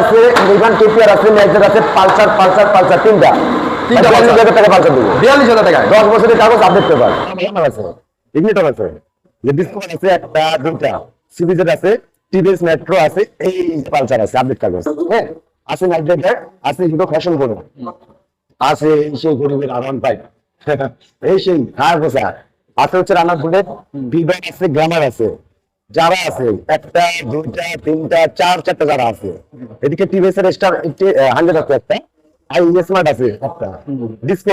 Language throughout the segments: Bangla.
আছে কেপিআর আছে আছে পালসার পালসার পালসার তিনটা। তিনটা তিনটা হাজার টাকা পালসার দেবো। বিয়াল্লিশ হাজার টাকায়? দশ বছরের কাগজ আপডেট পেপার আছে। ইগনিটর আছে। যে ডিসকাউন্ট আছে একটা দুইটা। সিবিজেড আছে টিভিএস মেট্রো আছে এই পালসার আছে আপডেট কাগজ। হ্যাঁ? আছে নাইট রাইডার আছে হিরো ফ্যাশন করো আছে সেই গরিবের আরাম পাই এই সেই হার বসা। আছে হচ্ছে রানার বুলেট আছে গ্রামার আছে। যারা আছে একটা দুইটা তিনটা চার চারটা যারা আছে এদিকে টিভিএস এর স্টার হান্ড্রেড আছে একটা আর স্মার্ট আছে একটা।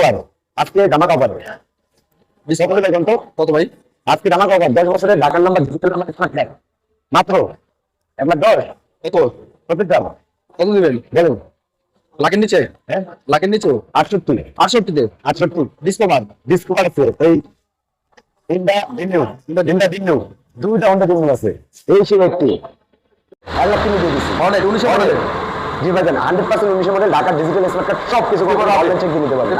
আর। আজকে সকলে দেখুন তো কত ভাই? আজকে দশ বছরের ঢাকার নাম্বার ডিজিটাল নাম্বার স্মার্ট মাত্র একবার দশ। কত? কত দাম কত দিবেন? বলুন। লাখের নিচে? হ্যাঁ। লাখের নিচে? আটষট্টি। আটষট্টিতে আটষট্টি। ডিসকভার ডিসকভার আছে। এই তিনটা দিনু তিনটা দিনু দুইটা দিনু আছে। এই সেই একটি। এক লাখ কিনে দিয়ে দিচ্ছি অনেক উনিশশো মডেল। জি ভাই হান্ড্রেড পার্সেন্ট উনিশশো মডেল ঢাকার ডিজিটাল স্মার্ট কার্ড সব কিছু অনলাইন চেক নিতে পারবেন।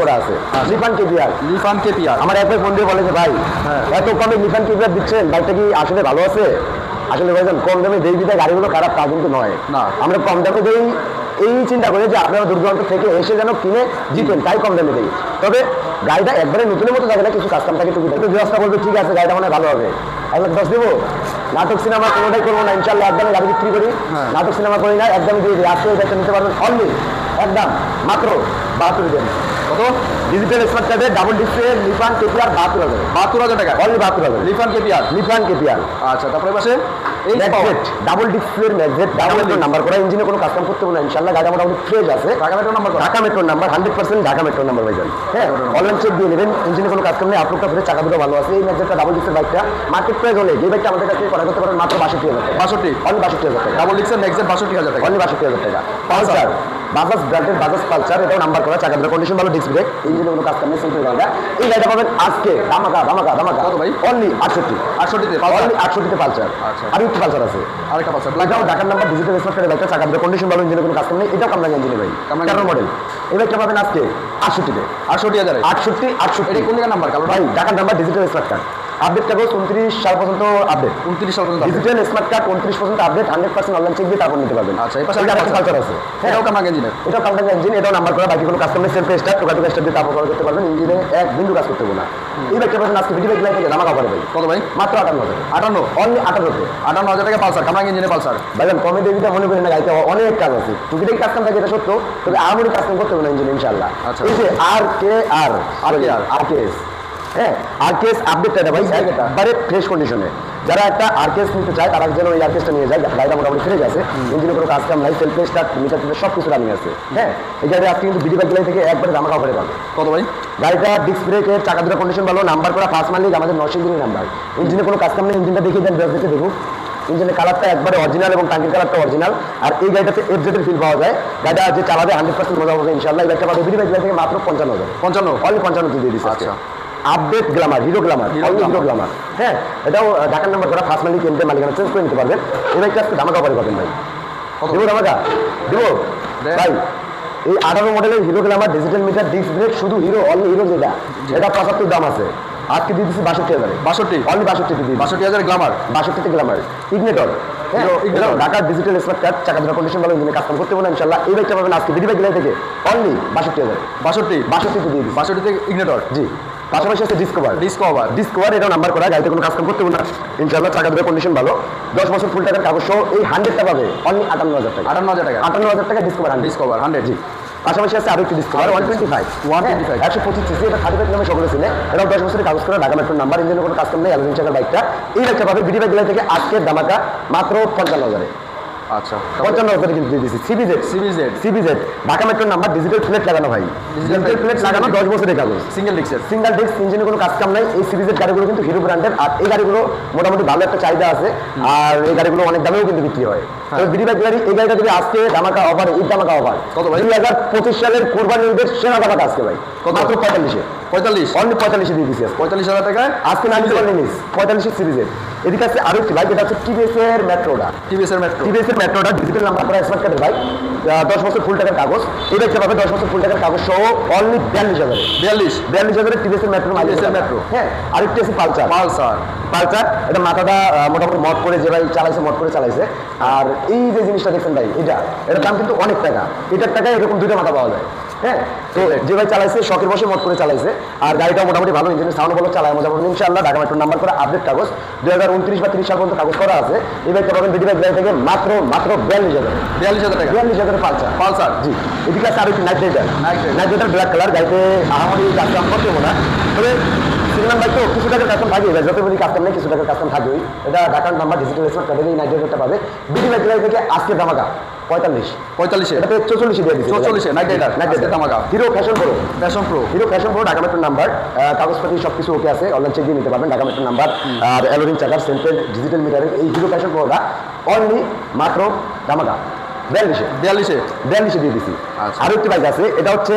করে আছে। Lifan KGR Lifan KPR. আমার অ্যাপে ফোন দিয়ে বলে যে ভাই হ্যাঁ। এত কমে লিফান কেজিআর দিচ্ছেন বাইকটা কি আসলে ভালো আছে? আসলে ভাইজান কম দামে যেই বিধায় গাড়িগুলো খারাপ তা কিন্তু নয়। না। আমরা কম দামে দেই এই চিন্তা করে যে আপনারা দূর দূরান্ত থেকে এসে যেন কিনে জিতেন তাই কম দামে দেই। তবে গাড়িটা একবারে নতুনের মতো থাকে না কিছু কাস্টম থাকে টুকি একটু ব্যবস্থা বলবে ঠিক আছে গাড়িটা মানে ভালো হবে। এক লাখ দশ দেবো? নাটক সিনেমা কোনোটাই করব না ইনশাল্লাহ একদমই গাড়ি বিক্রি করি। হ্যাঁ। নাটক সিনেমা করি না একদমই দিয়ে দিই। আজকে ওই গাড়িটা নিতে পারবেন অনলি একদম মাত্র বাহাত্তর দেন কত? ডিজিটাল স্মার্ট কার্ডে ডাবল ডিসপ্লে লিফান কেপিআর বাহাত্তর হাজার। বাহাত্তর হাজার টাকা। অনলি বাহাত্তর হাজার। লিফান কেপিআর লিফান কেপিআর আচ্ছা তারপরে পাশে? ম্যাগজেট ডাবল ডিসপ্লের ম্যাগজেট ডাবল মেট্রো নাম্বার করা ইঞ্জিনে কোনো কাস্টম করতে হবে না ইনশাল্লাহ গাড়ি মোটামুটি ফ্রেশ আছে। ঢাকা মেট্রো নাম্বার ঢাকা মেট্রোর number hundred percent Dhaka metro number হয়ে হ্যাঁ অনলাইন চেক দিয়ে নেবেন ইঞ্জিনে কোনো কাস্টম নেই আপলোডটা ফ্রেশ চাকা দুটো ভালো আছে এই ম্যাগজেটটা ডাবল ডিসের বাইকটা মার্কেট প্রাইস হলে যে বাইকটা আমাদের কাছে করা করতে পারেন মাত্র বাষট্টি হাজার টাকা। বাষট্টি? অনলি বাষট্টি হাজার টাকা। ডাবল ডিক্সের নেক্সট বাষট্টি হাজার টাকা। অনলি বাষট্টি হাজার টাকা। পালসার বাজাজ ব্র্যান্ডের বাজাজ পালসার এটাও নাম্বার করা চাকা দুটো কন্ডিশন ভালো ডিস্ক ব্রেক ইঞ্জিনে কোনো কাস্টম নেই সিম্পল গাড়িটা এই গাড়িটা পাবেন আজকে ধামাকা ধামাকা ধামাকা। কত ভাই? অনলি আটষট্টি। আটষট্টিতে অনলি আটষট্টিতে পালসার। আচ্ছা। আর একটু পালসার আছে। আরেকটা ব্ল্যাক এটাও ঢাকার নাম্বার ডিজিটাল স্মার্টের বাইকটা চাকা দুটো কন্ডিশন ভালো ইঞ্জিনে কোনো কাস্টম নেই। এটাও কামরাঙ্গা ইঞ্জিনে ভাই। কামরাঙ্গা মডেল এই বাইকটা পাবেন আজকে আটষট্টিতে। আটষট্টি হাজারে। আটষট্টি আটষট্টি। কোন নাম্বার কালো ভাই ঢাকার number digital smart card update কাগজ উনত্রিশ সাল পর্যন্ত আপডেট উনত্রিশ সাল পর্যন্ত ডিজিটাল স্মার্ট কার্ড উনত্রিশ পর্যন্ত update hundred percent online check দিয়ে তারপর নিতে পারবেন। আচ্ছা, কালচার আছে। হ্যাঁ। এটাও ইঞ্জিনের ইঞ্জিন এটাও নাম্বার করা বাকি কোনো কাস্টমার সেলফ স্টার্ট টোকা টোকা স্টার্ট দিয়ে তারপর করতে পারবেন। ইঞ্জিনে এক বিন্দু কাজ করতে না। এই বাইকটা পাবেন আজকে ভিডিও বাইক থেকে জামা কাপড়ে ভাই কত ভাই? মাত্র আটান্ন হাজার। আটান্ন? অনলি আটান্নতে আটান্ন হাজার টাকা পালসার কামরাঙ্গা ইঞ্জিনের পালসার। ভাইজান কমে দেবিটা মনে করেন না গাড়িতে অনেক কাজ আছে। টুকিটাকি কাজ কাম থাকে এটা সত্য। তবে আমারই কাজ করতে হবে না ইঞ্জিন ইনশাল্লাহ আচ্ছা। এই যে আর কে আর আর কে আর? আর কে এস হ্যাঁ আর কে এস আপডেটটা ভাই একবারে ফ্রেশ কন্ডিশনে যারা একটা আর কে এস নিতে চায় তারা যেন ওই আর কেসটা নিয়ে যায়। গাড়িটা মোটামুটি ফ্রেশ আছে। ইঞ্জিনে কোনো কাজ কাম নাই সেলফ স্টার্ট মিটার টিটার সব কিছু রানিং আছে। হ্যাঁ এই গাড়ি আজকে কিন্তু বিডি বাইক থেকে একবারে জামা কাপড়ে পাবে। কত ভাই? গাড়িটা ডিস্ক ব্রেকের চাকা দুটো কন্ডিশন ভালো নাম্বার করা ফার্স্ট মালিক আমাদের নরসিংদীর নাম্বার ইঞ্জিনে কোনো কাজ কাম নেই ইঞ্জিনটা দেখিয়ে দেন ব্রেক দেখে দেখুন ইঞ্জিনের কালারটা একবারে অরিজিনাল এবং টাঙ্কির কালারটা অরিজিনাল আর এই গাড়িটাতে এফ জেটের ফিল পাওয়া যায়। গাড়িটা যে চালাবে হান্ড্রেড পার্সেন্ট মজা হবে ইনশাল্লাহ এই গাড়িটা পাবে বিডি বাইক থেকে মাত্র পঞ্চান্ন হাজার। পঞ্চান্ন। অনলি পঞ্চান্ন দিয়ে দিচ্ছে আচ্ছা। Update Glamour Hero Glamour only Hero Glamour হ্যাঁ এটাও ঢাকার নাম্বার করা ফার্স্ট মালিক এমপি মালিকানা চেঞ্জ করে নিতে পারবেন। এই বাইকটা আজকে ধামাকা পরে পাবেন ভাই? দেবো ধামাকা? দেবো? ভাই এই আঠারো মডেলের Hero Glamour digital meter disc brake শুধু হিরো অনলি হিরো যেটা এটা। পঁচাত্তর দাম আছে। আজকে দিয়ে দিচ্ছি বাষট্টি হাজারে। বাষট্টি? অনলি বাষট্টি দিয়ে বাষট্টি হাজার গ্লামার বাষট্টিতে গ্লামার ইগনেটর Hero Igniter। ঢাকার ডিজিটাল স্মার্ট কার্ড চাকা ধরা কন্ডিশন ভালো ইঞ্জিনে কাজ করতে পারবেন ইনশাল্লাহ এই বাইকটা পাবেন আজকে বিডি বাইক থেকে। অনলি বাষট্টি হাজার। বাষট্টি? বাষট্টিতে দিয়ে দিচ্ছি বাষট্টিতে ইগনেটর জি। পাশাপাশি আছে ডিসকভার ডিসকভার ডিসকভার এটা নাম্বার করা গাড়িতে কোনো কাজকাম করতে না। ইনশাল্লাহ চাকা ধরে কন্ডিশন ভালো। দশ বছর ফুল টাকার কাগজ সহ এই হান্ড্রেডটা পাবে অনলি আটান্ন হাজার টাকা। আটান্ন হাজার টাকা। আটান্ন হাজার টাকা ডিসকভার ডিসকভার হান্ড্রেড জি। পাশাপাশি আছে আরও একটি ডিসকভার ওয়ান টোয়েন্টি ফাইভ 125 একশো পঁচিশ সিসি এটা থার্টি ফাইভ নামে সকলে ছিলেন এটাও দশ বছরের কাগজ করা ঢাকা মেট্রোর নাম্বার ইঞ্জিনের কোনো কাজ কাম নেই অ্যালোজিন চাকার বাইকটা এই বাইকটা পাবে বিডি বাইক থেকে আজকের দামাকা মাত্র পঞ্চান্ন হাজারে। আচ্ছা পঞ্চান্ন হাজারে কিন্তু দিয়ে দিচ্ছি সিবিজেড সিবিজেড সিবিজেড ঢাকা মেট্রোর নাম্বার ডিজিটাল প্লেট লাগানো ভাই। ডিজিটাল প্লেট লাগানো দশ বছরের কাগজ। সিঙ্গেল সিঙ্গেল ডিস্ক ইঞ্জিনে কোনো কাজ কাম নাই। এই সিরিজের গাড়িগুলো কিন্তু হিরো ব্র্যান্ডের আর এই গাড়িগুলো মোটামুটি ভালো একটা চাহিদা আছে। আর এই গাড়িগুলো অনেক দামেও কিন্তু বিক্রি হয়। তো বিডি বাইক গাড়ি এই গাড়িটা যদি আজকে ধামাকা অফার ঈদ ধামাকা অফার কত ভাই? দুই হাজার পঁচিশ সালের কোরবানি ঈদের সেরা ধামাকা আজকে ভাই। কত? মাত্র পঁয়তাল্লিশে। পঁয়তাল্লিশ? অনলি পঁয়তাল্লিশে দিয়ে দিচ্ছি পঁয়তাল্লিশ হাজার টাকায়? আজকে না নিতে পারলে নিস পঁয়তাল্লিশে সিরিজের এদিকে আছে আরও একটি বাইক এটা হচ্ছে টিভিএস এর মেট্রোটা। টিভিএস এর মেট্রো। টিভিএস এর মেট্রোটা ডিজিটাল নাম্বার করা স্মার্ট কার্ডের বাইক দশ বছর ফুল টাকার কাগজ। এই বাইকটা পাবে দশ বছর ফুল টাকার কাগজ সহ অনলি বিয়াল্লিশ হাজারে বিয়াল্লিশ? বিয়াল্লিশ হাজারের টিভিএস এর মেট্রো এর metro। হ্যাঁ আরেকটি আছে পালচার পালসার। পালচার এটা মাথাটা মোটামুটি মট করে যে ভাই চালাইছে মট করে চালাইছে। আর এই যে জিনিসটা দেখছেন ভাই এটা এটার দাম কিন্তু অনেক টাকা। এটার টাকায় এরকম দুইটা মাথা পাওয়া যায়। হ্যাঁ তো যে ভাই চালাইছে শখের বসে মত করে চালাইছে। আর গাড়িটা মোটামুটি ভালো ইঞ্জিনের সাউন্ড চালায় মজা পাবেন ইনশাআল্লাহ। ঢাকা মেট্রো নাম্বার করে আপডেট কাগজ। দুই হাজার উনত্রিশ বা তিরিশ সাল পর্যন্ত কাগজ করা আছে। এই বাইকটা পাবেন বিডি বাইক থেকে মাত্র মাত্র বিয়াল্লিশ হাজার বিয়াল্লিশ হাজার টাকা। বিয়াল্লিশ হাজার পালচার পালসার। জি। এদিকে আছে আরও একটি Night Rider Night Rider black colour গাড়িতে আহামরি কাস্টম করতে হবে না। তবে সিগন্যাল বাইক তো কিছু টাকার কাস্টম থাকবে যত বলি কাস্টম নেই কিছু টাকার কাস্টম থাকবেই এটা ঢাকার নাম্বার ডিজিটাল কার্ডে এই নাইট রাইডারটা পাবে। বিডি বাইক থেকে আজকে দামাকা পঁয়তাল্লিশ। পঁয়তাল্লিশে? এটাতে চৌচল্লিশে দিয়ে দিচ্ছি। 44 Night Rider, নাইট ধামাকা। Hero Fashion Pro Fashion Pro Hero Fashion Pro Dhaka number কাগজপাতি সব কিছু ওকে আছে। অনলাইন চেক দিয়ে নিতে পারবেন ঢাকা নাম্বার আর অ্যালোরিং চাকার সেন্ট্রাল ডিজিটাল মিটারের এই হিরো ফ্যাশন প্রোটা অনলি মাত্র দামাকা। বিয়াল্লিশে। বিয়াল্লিশে? বিয়াল্লিশে দিয়ে দিছি। আচ্ছা। একটি বাইক আছে এটা হচ্ছে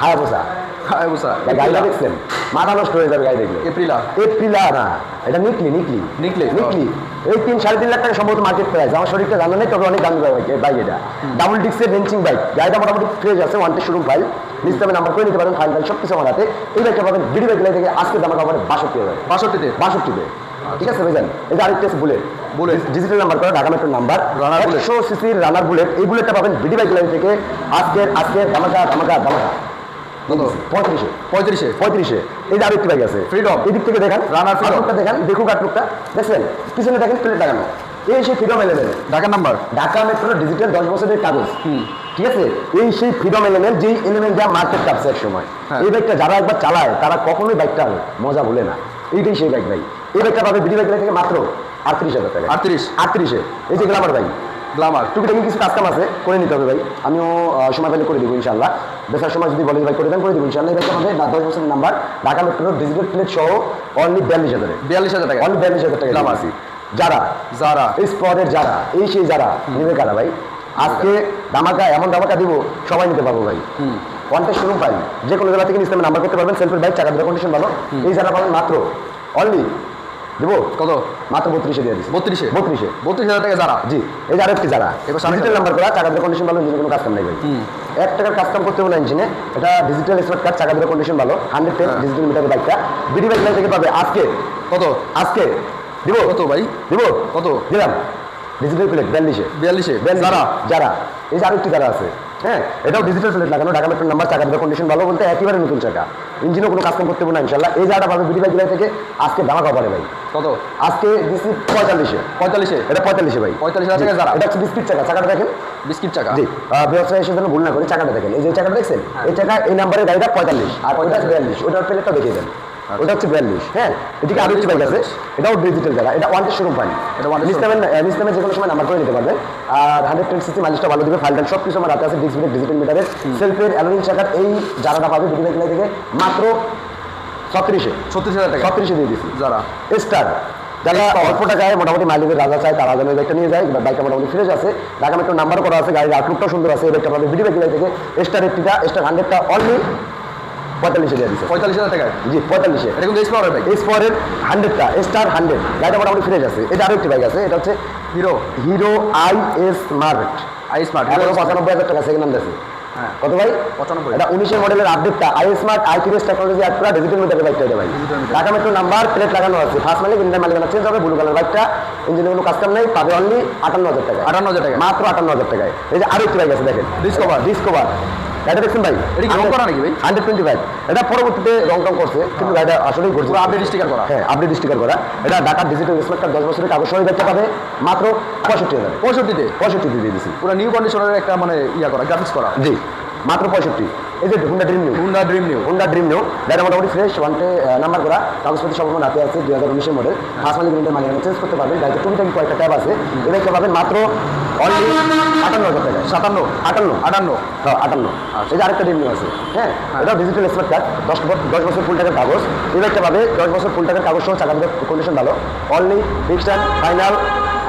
হায়াবুসা। হ্যাঁ বুঝা গাড়িটা দেখছেন? মাথা নষ্ট হয়ে যাবে গাড়ি দেখলে। এপ্রিলা এপ্রিলা না এটা নিকলি নিকলি নিকলি, নিকলি এই তিন সাড়ে তিন লাখ টাকা সম্ভবত মার্কেট প্রাইস আমার শরীরটা জানা নেই তবে অনেক দামি বাইক এটা। ডাবল ডিক্সের রেঞ্চিং বাইক গাড়িটা মোটামুটি ফ্রেশ আছে ওয়ান শোরুম ফাইল নিজ দামে নাম্বার করে নিতে পারেন ফাইল ফাইল সব কিছু আমার হাতে। এই বাইকটা পাবেন বিডি বাইক থেকে আজকে দাম পাবেন বাষট্টি হাজার। বাষট্টিতে? বাষট্টিতে। ঠিক আছে ভাইজান? এটা আরেকটা আছে বুলেট Bullet। ডিজিটাল নাম্বার করা ঢাকা মেট্রোর নাম্বার রানার bullet। একশো সিসির রানার বুলেট এই বুলেটটা পাবেন বিডি বাইক লাইন থেকে আজকের আজকের ধামাকা ধামাকা ধামাকা কত পঁয়ত্রিশে পঁয়ত্রিশে পঁয়ত্রিশে। এই যে আরেকটি বাইক আছে। Freedom। এদিক থেকে দেখেন Runner Freedom। দেখেন দেখুক আটলুকটা দেখছেন? পিছনে দেখেন প্লেট লাগানো এই সেই ফ্রিডম এলেমেন্ট ঢাকার নাম্বার ঢাকা মেট্রোর ডিজিটাল দশ বছরের কাগজ। ঠিক আছে? এই সেই ফ্রিডম এলিমেন্ট যেই এলিমেন্ট যা মার্কেট কাপছে এক সময় হ্যাঁ। এই বাইকটা যারা একবার চালায় তারা কখনোই বাইকটা মজা ভুলে না। এইটাই সেই বাইক ভাই এই বাইকটা পাবে বিডি বাইক থেকে মাত্র আটত্রিশ হাজার টাকা। আটত্রিশ। আটত্রিশে। এই যে গ্লামার বাইক গ্লামার। টুকিটাকি কিছু কাজকাম আছে করে নিতে হবে ভাই। আমিও সময় পেলে করে দিব ইনশাল্লাহ বেসার সময় যদি বলে ভাই করে দেন করে দিব ইনশাল্লাহ এই আমাদের দশ বছরের নাম্বার ঢাকা মেট্রোর ডিজিটাল প্লেট সহ অনলি বিয়াল্লিশ হাজারে বিয়াল্লিশ হাজার টাকা। অনলি বিয়াল্লিশ হাজার টাকা। দিয়েছি। যারা? যারা? এই স্পটের যারা এই সেই যারা নেবে কারা ভাই? আজকে ধামাকা এমন ধামাকা দিব সবাই নিতে পারব ভাই। কন্টেস্ট শুরু পাই। যে কোনো জায়গা থেকে ইসলামে নাম্বার করতে পারবেন। সেলফের বাইক চাকা দেওয়ার কন্ডিশন ভালো। এই যারা পাবেন মাত্র অনলি দেবো। কত? মাত্র বত্রিশে দিয়ে দিচ্ছি বত্রিশে? বত্রিশে। বত্রিশ হাজার টাকা যারা। জি এই যে আরেকটি যারা। এবার ডিজিটাল নাম্বার করা চাকা কন্ডিশন ভালো ইঞ্জিনে কোনো কাজ নাই ভাই। এক টাকার কাজ কাম করতে হবে না ইঞ্জিনে এটা ডিজিটাল স্মার্ট কার্ড চাকা কন্ডিশন ভালো হান্ড্রেড টেন। ডিজিটাল মিটারের বাইকটা বিডি বাইক থেকে পাবে আজকে। কত? আজকে। দিব? কত ভাই? দিব? কত? দিলাম। ডিজিটাল প্লেট বিয়াল্লিশে। বিয়াল্লিশে। যারা? যারা। এই যে আরেকটি যারা আছে। হ্যাঁ এটাও ডিজিটাল প্লেট লাগানো ঢাকা মেট্রোর নাম্বার চাকা দেওয়ার কন্ডিশন ভালো বলতে একেবারে নতুন চাকা। ইঞ্জিনও কোনো কাজ করতে না ইনশাল্লাহ এই জায়গাটা পাবে বিডি বাইক থেকে আজকে দামা কপারে ভাই। কত? আজকে দিচ্ছি পঁয়তাল্লিশে। পঁয়তাল্লিশে? এটা পঁয়তাল্লিশে ভাই। পঁয়তাল্লিশ হাজার যারা? এটা হচ্ছে বিস্কিট চাকা চাকাটা দেখেন? বিস্কিট চাকা? জি ব্যবসায়ী এসে যেন ভুল না করে চাকাটা দেখেন। এই যে চাকাটা দেখছেন? হ্যাঁ। এই চাকা এই নাম্বারের গাড়িটা পঁয়তাল্লিশ আর ওইটা বিয়াল্লিশ। ওটার প্লেটটা দেখিয়ে দেন। ওটা হচ্ছে বিয়াল্লিশ হ্যাঁ? এদিকে আরও একটি বাইক আছে এটাও ডিজিটাল জায়গা এটা ওয়ান শোরুম ফাইল এটা showroom। নিস্তামের নিস্তামের যে কোনো সময় নাম্বার করে নিতে পারবেন আর হান্ড্রেড টেন সিসি মাইলেজটা ভালো দিবে ফাইলটা সব কিছু আমার হাতে আছে ডিজিটাল ডিজিটাল মিটারের সেলফের অ্যালোরিং চাকার এই জারাটা পাবে বিডি বাইক থেকে মাত্র ছত্রিশে। ছত্রিশ হাজার টাকা। ছত্রিশে দিয়ে দিচ্ছি যারা স্টার যারা অল্প টাকায় মোটামুটি মালিকের রাজা চায় তারা যেন বাইকটা নিয়ে যায় বাইকটা মোটামুটি ফ্রেশ আছে। ঢাকা মেট্রো নাম্বার করা আছে গাড়ির আউটলুকটাও সুন্দর আছে এই বাইকটা পাবে বিডি বাইক থেকে। স্টার এইটটিটা স্টার হান্ড্রেডটা অনলি পঁয়তাল্লিশে দিয়ে দিচ্ছে পঁয়তাল্লিশ হাজার টাকা জি পঁয়তাল্লিশে এটা কিন্তু বাইক হান্ড্রেডটা স্টার হান্ড্রেড গাড়িটা মোটামুটি ফ্রেশ আছে। এটা আরও একটি বাইক আছে এটা হচ্ছে Hero Hero I smart I smart পঁচানব্বই হাজার টাকা সেকেন্ড হ্যান্ড আছে। হ্যাঁ। কত ভাই? পঁচানব্বই। এটা উনিশের মডেলের আপডেটটা I smart I technology add করা ডিজিটাল মিটারের বাইকটা এটা ভাই। ঢাকা মেট্রো নাম্বার প্লেট লাগানো আছে। ফার্স্ট মালিক ইন্ডিয়ান মালিকানা চেঞ্জ হবে। ব্লু কালার বাইকটা ইঞ্জিনের কোনো কাজ কাম নাই পাবে অনলি আটান্ন হাজার টাকা আটান্ন হাজার টাকা মাত্র আটান্ন হাজার টাকায়। এই যে আরও একটি বাইক আছে দেখেন। Discover। ডিসকভার এটা দেখছেন ভাই? এটা কি রং করা নাকি ভাই? হান্ড্রেড টোয়েন্টি ফাইভ এটা পরবর্তীতে রং টং করছে কিন্তু এটা আসলেই করছে। আপডেট স্টিকার করা। হ্যাঁ আপডেট স্টিকার করা। এটা ঢাকা ডিজিটাল স্মার্ট দশ বছরের কাগজ সহ দেখতে পাবে মাত্র পঁয়ষট্টি হাজার। পঁয়ষট্টিতে? পঁয়ষট্টিতে দিয়ে দিয়েছি পুরো নিউ কন্ডিশনের একটা মানে ইয়া করা গ্রাফিক্স করা। জি মাত্র পঁয়ষট্টি। এই যে Honda Dream new Honda Dream new Honda Dream new গাড়ি মোটামুটি ফ্রেশ ওয়ানটে নাম্বার করা। কাগজপত্র সব হাতে আছে দুই হাজার উনিশের মডেল মালিক চেঞ্জ করতে পারবেন গাড়িতে টুকিটাকি কয়েকটা ট্যাব আছে। এদেরকে পাবেন? মাত্র অনলি আটান্ন হাজার টাকা। সাতান্ন। আটান্ন। আটান্ন। হ্যাঁ আটান্ন। এই যে আরেকটা ড্রিম নিউ আছে। হ্যাঁ এটা ডিজিটাল স্মার্ট কার্ড দশ বছর দশ বছর ফুল টাকার কাগজ। পাবে? দশ বছর ফুল টাকার কাগজ সহ চাকা কন্ডিশন ভালো। অনলি ফিক্সড অ্যান্ড ফাইনাল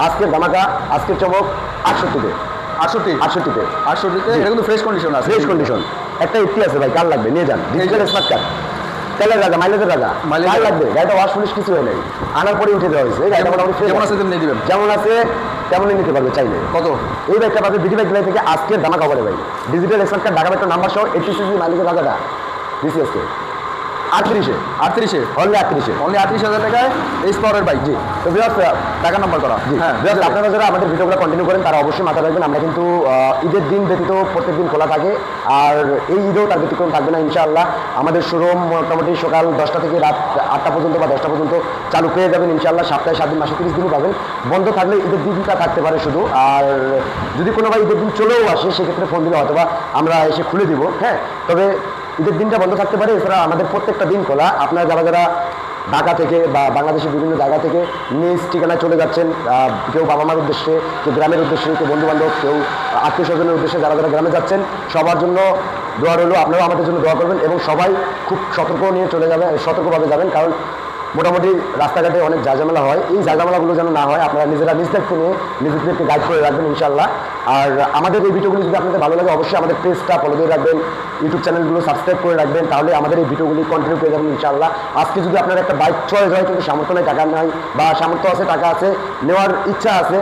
আজকের ধামাকা আজকের চমক আটষট্টিতে। আটষট্টি। আটষট্টিতে। আটষট্টিতে? এটা কিন্তু ফ্রেশ কন্ডিশন আছে। ফ্রেশ কন্ডিশন একটা ইতি আছে ভাই কার লাগবে? নিয়ে যান। ডিজিটাল স্মার্ট কার্ড তেলের রাজা মাইলেজের রাজা। কার লাগবে? গাড়িটা ওয়াশ পুলিশ কিছু হয় নাই। আনার পরে উঠে দেওয়া হয়েছে। গাড়িটা মোটামুটি যেমন আছে। আছে তেমনি দিবেন। যেমন আছে তেমনই নিতে পারবে চাইলে। কত? এই বাইকটা পাবে বিটি বাইক থেকে আজকের দামা কভারে ভাই। ডিজিটাল এক্সপার্ট কার্ড ঢাকা বাইকটা নাম্বার সহ এইটি সিসি মালিকের রাজাটা। ডিসিএসকে আটত্রিশে আটত্রিশে অনলি আটত্রিশে। অনলি আটত্রিশ হাজার টাকায় এই স্পরের বাইক জি। তো বিরাট টাকা নাম্বার করা। জি। হ্যাঁ আপনারা যারা আমাদের ভিডিওগুলো কন্টিনিউ করেন তারা অবশ্যই মাথায় রাখবেন আমরা কিন্তু ঈদের দিন ব্যতীত প্রত্যেক দিন খোলা থাকে। আর এই ঈদেও তার ব্যতিক্রম থাকবে না ইনশাআল্লাহ। আমাদের শোরুম মোটামুটি সকাল দশটা থেকে রাত আটটা পর্যন্ত বা দশটা পর্যন্ত চালু পেয়ে যাবেন ইনশাআল্লাহ। সপ্তাহে সাত দিন মাসে তিরিশ দিনও পাবেন। বন্ধ থাকলে ঈদের দিনটা থাকতে পারে শুধু। আর যদি কোনো ভাই ঈদের দিন চলেও আসে সেক্ষেত্রে ফোন দিলে অথবা আমরা এসে খুলে দিব হ্যাঁ। তবে ঈদের দিনটা বন্ধ থাকতে পারে, এছাড়া আমাদের প্রত্যেকটা দিন খোলা। আপনারা যারা যারা ঢাকা থেকে বা বাংলাদেশের বিভিন্ন জায়গা থেকে নিজ ঠিকানায় চলে যাচ্ছেন কেউ বাবা মার উদ্দেশ্যে, কেউ গ্রামের উদ্দেশ্যে, কেউ বন্ধুবান্ধব, কেউ আত্মীয় স্বজনের উদ্দেশ্যে যারা যারা গ্রামে যাচ্ছেন, সবার জন্য দোয়া রইল। আপনারাও আমাদের জন্য দোয়া করবেন এবং সবাই খুব সতর্ক নিয়ে চলে যাবেন, সতর্কভাবে যাবেন, কারণ মোটামুটি রাস্তাঘাটে অনেক ঝাঁঝামেলা হয়। এই ঝাঁঝামেলাগুলো যেন না হয়, আপনারা নিজেরা নিজ দায়িত্ব নিয়ে নিজেদেরকে গাইড করে রাখবেন ইনশাল্লাহ আর আমাদের এই ভিডিওগুলি যদি আপনাদের ভালো লাগে, অবশ্যই আমাদের পেজটা ফলো দিয়ে রাখবেন ইউটিউব চ্যানেলগুলো সাবস্ক্রাইব করে রাখবেন, তাহলে আমাদের এই ভিডিওগুলি কন্টিনিউ করে যাবেন ইনশাল্লাহ আজকে যদি আপনার একটা বাইক চয়েস হয়, কিন্তু সামর্থ্য নেই, টাকা নাই, বা সামর্থ্য আছে, টাকা আছে, নেওয়ার ইচ্ছা আছে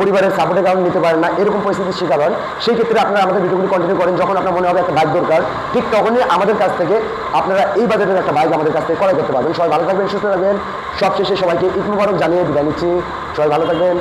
পরিবারের সাপোর্টের কারণে নিতে পারেন না, এরকম পরিস্থিতির শিকার হন। সেই ক্ষেত্রে আপনারা আমাদের ভিডিওগুলি কন্টিনিউ করেন, যখন আপনার মনে হবে একটা বাইক দরকার, ঠিক তখনই আমাদের কাছ থেকে আপনারা এই বাজেটের একটা বাইক আমাদের কাছ থেকে ক্রয় করতে পারবেন। সবাই ভালো থাকবেন, সুস্থ থাকবেন। সবশেষে সবাইকে ইকমুবারক জানিয়ে বিদায় নিচ্ছি। সবাই ভালো থাকবেন।